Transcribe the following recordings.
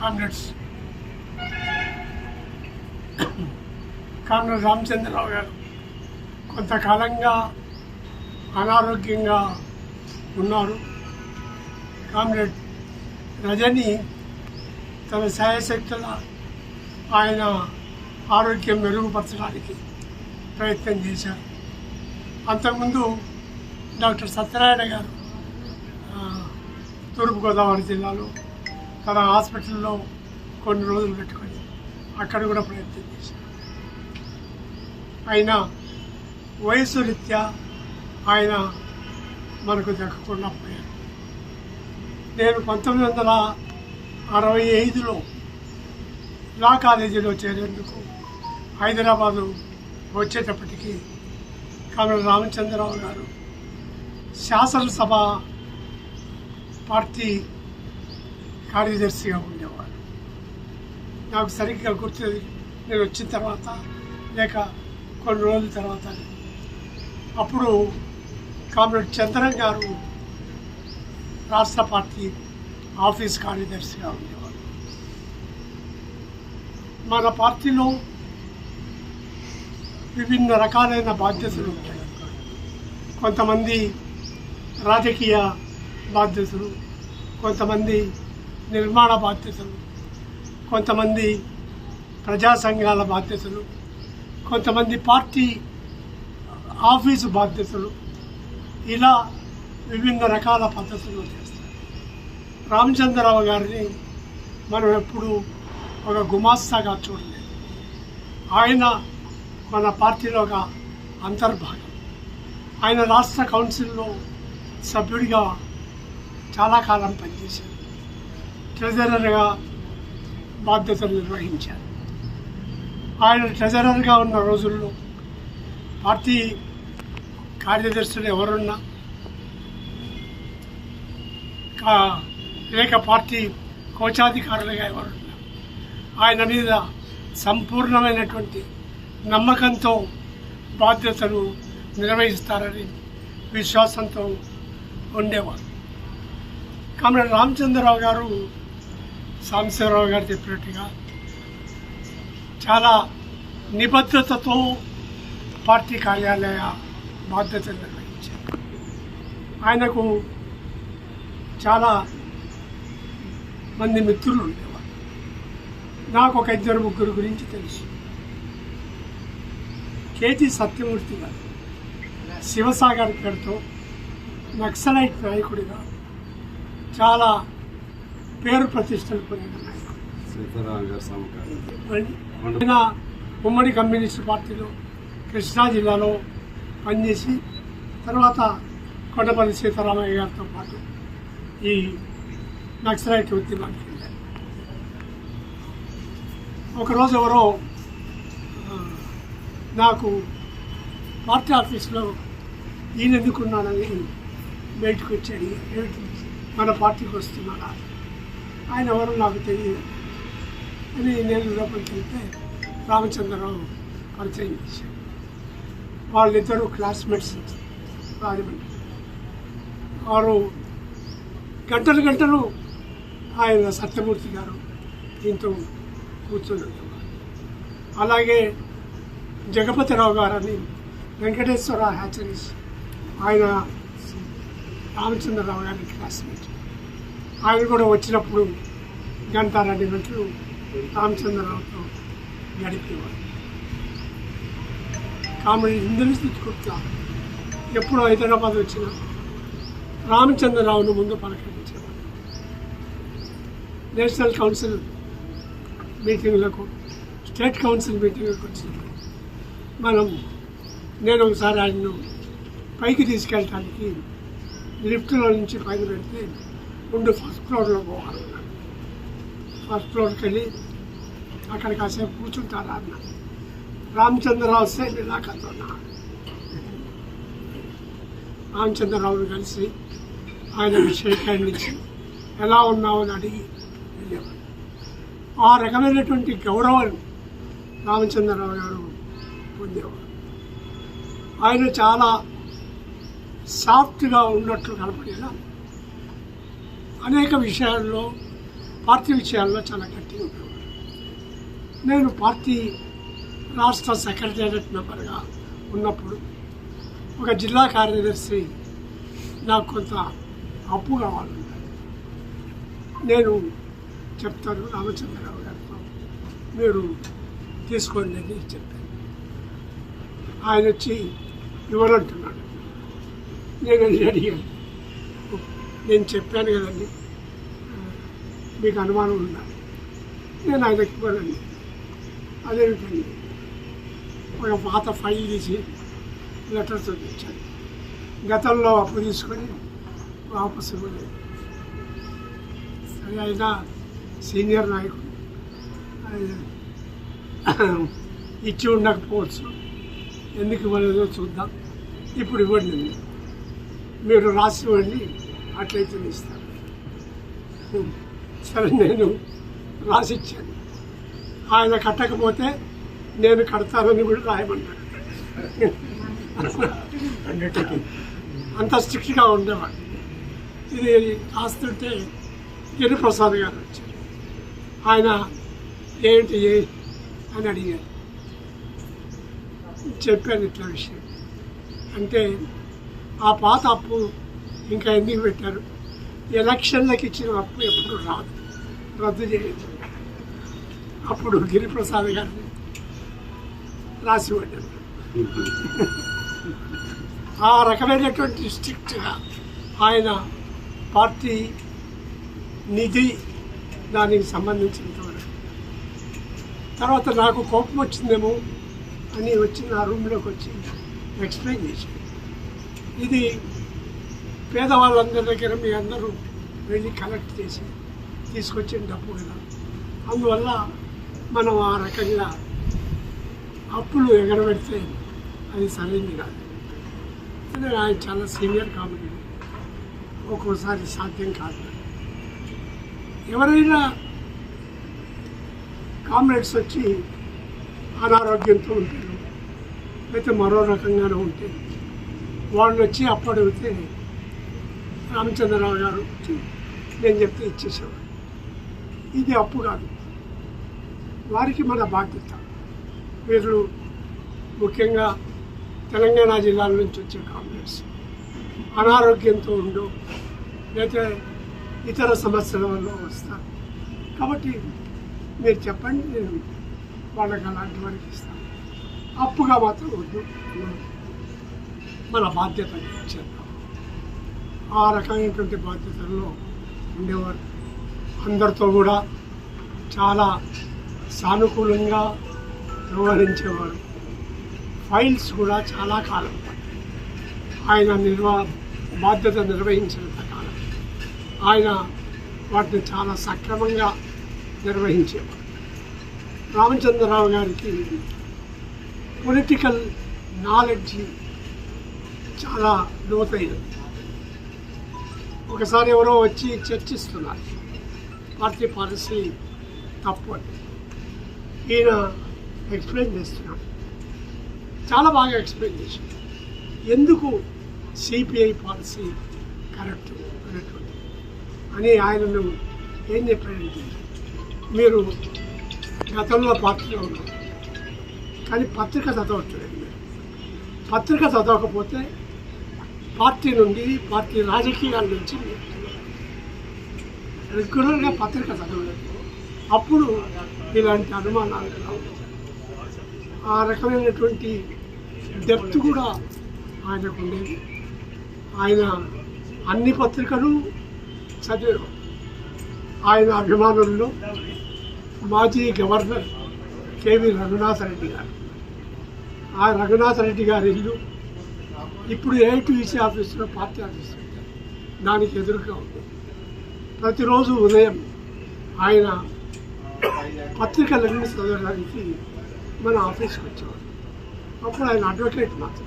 Comrades. Comrade Ramachandra Rao గారు కొంతకాలంగా అనారోగ్యంగా ఉన్నారు. కామ్రేడ్ రజని తన శాయశక్తుల ఆయన ఆరోగ్యం మెరుగుపరచడానికి ప్రయత్నం చేశారు. అంతకుముందు డాక్టర్ సత్యనారాయణ గారు తూర్పుగోదావరి జిల్లాలో తన హాస్పిటల్లో కొన్ని రోజులు పెట్టుకొని అక్కడ కూడా ప్రయత్నం చేశారు అయినా వయసు రీత్యా ఆయన మనకు దక్కకుండా పోయారు నేను పంతొమ్మిది వందల అరవై ఐదులో లా కాలేజీలో చేరేందుకు హైదరాబాదు వచ్చేటప్పటికీ కామర రామచంద్రరావు గారు శాసనసభ పార్టీ కార్యదర్శిగా ఉండేవారు. నాకు సరిగ్గా గుర్తు నేను వచ్చిన తర్వాత లేక కొన్ని రోజుల తర్వాత అప్పుడు కామ్రేడ్ చంద్రన్ గారు రాష్ట్ర పార్టీ ఆఫీస్ కార్యదర్శిగా ఉండేవారు. మన పార్టీలో విభిన్న రకాలైన బాధ్యతలు ఉంటాయి. కొంతమంది రాజకీయ బాధ్యతలు కొంతమంది నిర్మాణ బాధ్యతలు కొంతమంది ప్రజా సంఘాల బాధ్యతలు కొంతమంది పార్టీ ఆఫీసు బాధ్యతలు ఇలా విభిన్న రకాల పద్ధతులు చేస్తారు. రామచంద్రరావు గారిని మనం ఎప్పుడు ఒక గుమాస్తాగా చూడలేదు. ఆయన మన పార్టీలో ఒక అంతర్భాగం. ఆయన రాష్ట్ర కౌన్సిల్లో సభ్యుడిగా చాలా కాలం పనిచేశారు. ట్రెజరర్గా బాధ్యతలు నిర్వహించారు. ఆయన ట్రెజరర్గా ఉన్న రోజుల్లో పార్టీ కార్యదర్శులు ఎవరున్నా లేక పార్టీ కోశాధికారులుగా ఎవరున్నా ఆయన మీద సంపూర్ణమైనటువంటి నమ్మకంతో బాధ్యతలు నిర్వహిస్తారని విశ్వాసంతో ఉండేవారు. కామ్రేడ్ రామచంద్రరావు గారు సాంబశివరావు గారు చెప్పినట్టుగా చాలా నిబద్ధతతో పార్టీ కార్యాలయ బాధ్యతలు నిర్వహించారు. ఆయనకు చాలా మంది మిత్రులు ఉండేవారు. నాకు ఒక ఇద్దరు ముగ్గురు గురించి తెలుసు. కేజీ సత్యమూర్తి గారు శివసాగర్ పేరుతో నక్సలైట్ నాయకుడిగా చాలా పేరు ప్రతిష్టలు పొందిన ఉమ్మడి కమ్యూనిస్ట్ పార్టీలో కృష్ణా జిల్లాలో పనిచేసి తర్వాత కొండపల్లి సీతారామయ్య గారితో పాటు ఈ నక్సలైట్ ఉద్యమానికి వెళ్ళారు. ఒకరోజు ఎవరో నాకు పార్టీ ఆఫీస్లో ఈయన ఎందుకున్నానని బయటకు వచ్చి అడిగారు "ఏమిటి, మన పార్టీకి వస్తున్నాడా? ఆయన ఎవరు నాకు తెలియదు. అని నేను లోపలికి వెళ్తే రామచంద్రరావు పరిచయం చేశాడు. వాళ్ళిద్దరూ క్లాస్మేట్స్ రాజమండ్రి వారు గంటలు గంటలు ఆయన సత్యమూర్తి గారు దీంతో కూర్చొని అలాగే జగపతిరావు గారని వెంకటేశ్వర హ్యాచరీస్ ఆయన రామచంద్రరావు గారి క్లాస్మేట్ ఆయన కూడా వచ్చినప్పుడు గంట రెండు గంటలు రామచంద్రరావుతో గడిపేవాడు కామెడీ ఇంద్రజిత్ తెచ్చుకుంటా ఎప్పుడు హైదరాబాద్ వచ్చినా రామచంద్రరావును ముందు పలకరించేవాడు నేషనల్ కౌన్సిల్ మీటింగ్లకు స్టేట్ కౌన్సిల్ మీటింగ్లకు వచ్చినప్పుడు మనం నేను ఒకసారి ఆయన్ను పైకి తీసుకెళ్ళటానికి లిఫ్ట్లో నుంచి పైకి పెడితే ముందు ఫస్ట్ ఫ్లోర్లో పోవాలన్నాడు ఫస్ట్ ఫ్లోర్కి వెళ్ళి అక్కడ కాసేపు కూర్చుంటారా అన్న. రామచంద్రరావు వస్తే ఇలా కథన్నా రామచంద్రరావుని కలిసి ఆయన షేక్ హ్యాండ్ ఇచ్చి ఎలా ఉన్నావు? అని అడిగి వెళ్ళేవాడు. ఆ రకమైనటువంటి గౌరవం రామచంద్రరావు గారు పొందేవాడు ఆయన చాలా సాఫ్ట్గా ఉన్నట్లు కనపడేలా అనేక విషయాల్లో పార్టీ విషయాల్లో చాలా గట్టిగా ఉండేవారు నేను పార్టీ రాష్ట్ర సెక్రటేరియట్ మెంబర్గా ఉన్నప్పుడు ఒక జిల్లా కార్యదర్శి నాకు కొంత అప్పు కావాలి నేను చెప్తాను రామచంద్రరావు గారితో మీరు తీసుకోండి అని చెప్పాను. ఆయన వచ్చి ఇవ్వాలంటున్నాడు నేను అడిగాను. నేను చెప్పాను కదండి. మీకు అనుమానం ఉందా? నేను ఆయన ఎక్కిపోయానండి అదేమిటండి? ఒక పాత ఫైల్ తీసి లెటర్ చూపించాను గతంలో అప్పు తీసుకొని వాపసు ఇవ్వలేదు. సరే ఆయన సీనియర్ నాయకుడు. ఇచ్చి ఉండకపోవచ్చు. ఎందుకు ఇవ్వలేదో చూద్దాం. ఇప్పుడు ఇవ్వండి. మీరు రాసి ఇవ్వండి అట్లయితే నేను ఇస్తాను సరే నేను రాసిచ్చాను. ఆయన కట్టకపోతే నేను కడతానని కూడా రాయమన్నాడు అంత స్ట్రిక్ట్గా ఉండేవాడు. ఇది రాస్తుంటే గిరిప్రసాద్ గారు వచ్చారు. ఆయన ఏంటి అని అడిగారు. చెప్పాను ఇట్లా విషయం. అంటే ఆ పాత అప్పు ఇంకా ఎందుకు పెట్టారు. ఎలక్షన్లకు ఇచ్చిన అప్పు ఎప్పుడు రాదు. రద్దు చేయలేదు అప్పుడు గిరిప్రసాద్ గారిని రాసి పడ్డారు ఆ రకమైనటువంటి స్ట్రిక్ట్గా ఆయన పార్టీ నిధి దానికి సంబంధించినంత వరకు తర్వాత నాకు కోపం వచ్చిందేమో అని వచ్చి నా రూమ్లోకి వచ్చి ఎక్స్ప్లెయిన్ చేశాను ఇది పేదవాళ్ళందరి దగ్గర మీ అందరూ వెళ్ళి కలెక్ట్ చేసి తీసుకొచ్చిన డబ్బు కదా. అందువల్ల మనం ఆ రకంగా అప్పులు ఎగరబెడితే అది సరైంది కాదు. కానీ ఆయన చాలా సీనియర్ కాబట్టి ఒక్కోసారి సాధ్యం కాదు. ఎవరైనా కామ్రేడ్స్ వచ్చి అనారోగ్యంతో ఉంటారు అయితే మరో రకంగానే ఉంటే వాళ్ళు వచ్చి అప్పడిగితే రామచంద్రరావు గారు వచ్చి నేను చెప్తే ఇచ్చేసేవాడు ఇది అప్పు కాదు. వారికి మన బాధ్యత. వీళ్ళు ముఖ్యంగా తెలంగాణ జిల్లాల నుంచి వచ్చే కాంగ్రెస్. అనారోగ్యంతో ఉండు లేకపోతే ఇతర సమస్యల వల్ల వస్తారు. కాబట్టి మీరు చెప్పండి నేను వాళ్ళకి అలాంటి వారికి ఇస్తాను. అప్పుగా మాత్రం వద్దు. మన బాధ్యత చేద్దాం. ఆ రకమైనటువంటి బాధ్యతల్లో ఉండేవారు. అందరితో కూడా చాలా సానుకూలంగా వ్యవహరించేవారు. ఫైల్స్ కూడా చాలా కాలం ఆయన నిర్వా బాధ్యత నిర్వహించినంత కాలం. ఆయన వాటిని చాలా సక్రమంగా నిర్వహించేవారు. రామచంద్రరావు గారికి పొలిటికల్ నాలెడ్జ్ చాలా లోతైనది. ఒకసారి ఎవరో వచ్చి చర్చిస్తున్నారు. పార్టీ పాలసీ తప్పు అని. ఈయన ఎక్స్ప్లెయిన్ చేస్తున్నాడు. చాలా బాగా ఎక్స్ప్లెయిన్ చేశాడు. ఎందుకు సిపిఐ పాలసీ కరెక్ట్ అనేటువంటి అని ఆయనను ఏం చెప్పాడంటే మీరు గతంలో పార్టీలో ఉన్నారు. కానీ పత్రిక చదవట్లేదు పత్రిక చదవకపోతే పార్టీ నుండి పార్టీ రాజకీయాల నుంచి రెగ్యులర్గా పత్రిక చదవలేదు. అప్పుడు ఇలాంటి అనుమానాలు ఆ రకమైనటువంటి డెప్త్ కూడా ఆయనకు ఉండేది. ఆయన అన్ని పత్రికలు చదివారు. ఆయన అభిమానుల్లో మాజీ గవర్నర్ కేవీ రఘునాథ రెడ్డి గారు. ఆ రఘునాథ రెడ్డి గారి ఇల్లు ఇప్పుడు ఏఐటీసీ ఆఫీసులో పార్టీ ఆఫీస్ దానికి ఎదురుగా ఉంది. ప్రతిరోజు ఉదయం ఆయన పత్రికలన్నీ చదవడానికి మన ఆఫీస్కి వచ్చేవాడు అప్పుడు ఆయన అడ్వకేట్ మాత్రం.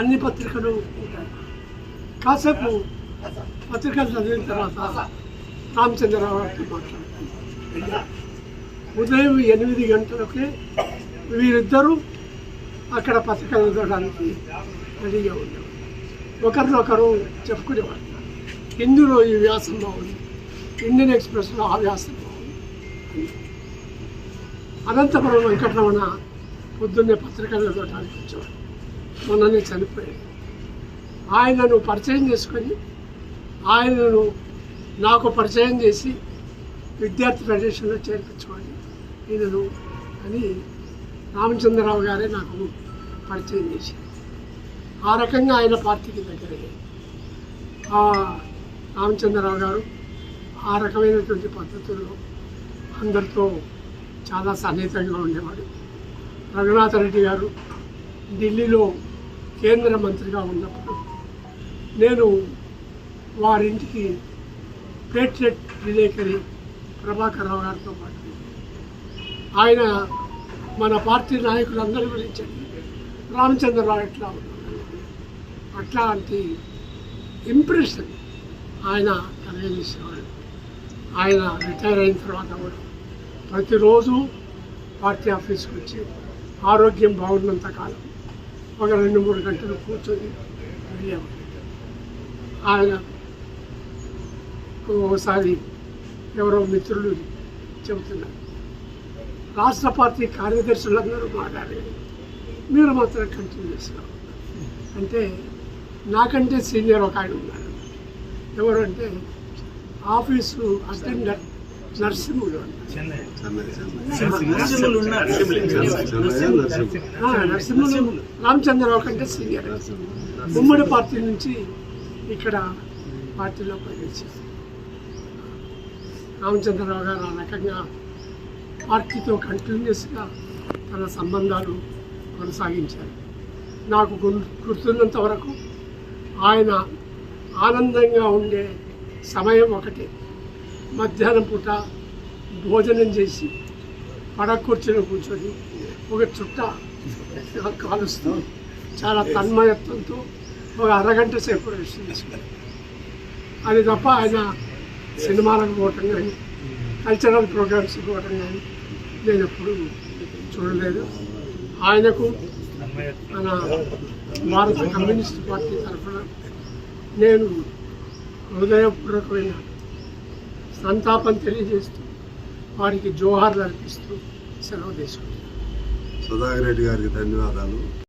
అన్ని పత్రికలు ఉంటాయి. కాసేపు పత్రికలు చదివిన తర్వాత రామచంద్రరావు గారితో ఉదయం ఎనిమిది గంటలకే వీరిద్దరూ అక్కడ పత్రికలు చూడడానికి రెడీగా ఉండేవారు ఒకరినొకరు చెప్పుకునేవారు ఇందులో ఈ వ్యాసం బాగుంది? ఇండియన్ ఎక్స్ప్రెస్లో ఆ వ్యాసం బాగుంది. అనంతపురం వెంకటరమణ పొద్దున్నే పత్రికలు చూడడానికి వచ్చేవాడు. మొన్ననే చనిపోయాడు. ఆయనను పరిచయం చేసుకొని ఆయనను నాకు పరిచయం చేసి విద్యార్థి ఫెడరేషన్లో చేర్పించుకోండి ఈయనను అని రామచంద్రరావు గారే నాకు పరిచయం చేశారు. ఆ రకంగా ఆయన పార్టీకి దగ్గరయ్యాయి ఆ రామచంద్రరావు గారు ఆ రకమైనటువంటి పద్ధతుల్లో అందరితో చాలా సన్నిహితంగా ఉండేవాడు రఘునాథ రెడ్డి గారు ఢిల్లీలో కేంద్ర మంత్రిగా ఉన్నప్పుడు నేను వారింటికి ప్లేట్లెట్ విలేకరి ప్రభాకర్ రావు గారితో పాటు. ఆయన మన పార్టీ నాయకులందరి గురించి రామచంద్రరావు ఎట్లా అట్లాంటి ఇంప్రెషన్ ఆయన కలిగజేసేవాడు ఆయన రిటైర్ అయిన తర్వాత కూడా ప్రతిరోజు పార్టీ ఆఫీస్కి వచ్చి ఆరోగ్యం బాగున్నంత కాలం ఒక రెండు మూడు గంటలు కూర్చొని వెళ్ళేవాడు ఆయన ఒకసారి ఎవరో మిత్రులు చెబుతున్నారు. రాష్ట్ర పార్టీ కార్యదర్శులందరూ మాట్లాడేది మీరు మాత్రం కంటిన్యూస్గా అంటే నాకంటే సీనియర్ ఒక ఆయన ఉన్నాడు ఎవరు అంటే ఆఫీసు అటెండర్ నరసింహుడు నరసింహులు రామచంద్రరావు కంటే సీనియర్. ఉమ్మడి పార్టీ నుంచి ఇక్కడ పార్టీలో ప్రవేశించారు. రామచంద్రరావు గారు ఆ రకంగా పార్టీతో కంటిన్యూస్గా తన సంబంధాలు కొనసాగించారు. నాకు గుర్తున్నంత వరకు ఆయన ఆనందంగా ఉండే సమయం ఒకటి. మధ్యాహ్నం పూట భోజనం చేసి పడకూర్చొని కూర్చొని కూర్చొని ఒక చుట్ట కాలుస్తూ చాలా తన్మయత్వంతో ఒక అరగంట సేపు రెస్ట్ అది తప్ప ఆయన సినిమాలకు పోవటం కానీ కల్చరల్ ప్రోగ్రామ్స్కి పోవటం కానీ నేను ఎప్పుడు చూడలేదు. ఆయనకు మన భారత కమ్యూనిస్ట్ పార్టీ తరఫున నేను హృదయపూర్వకమైన సంతాపం తెలియజేస్తూ వారికి జోహార్లు అర్పిస్తూ సెలవు తీసుకుంటాను సుధాకర్ రెడ్డి గారికి ధన్యవాదాలు.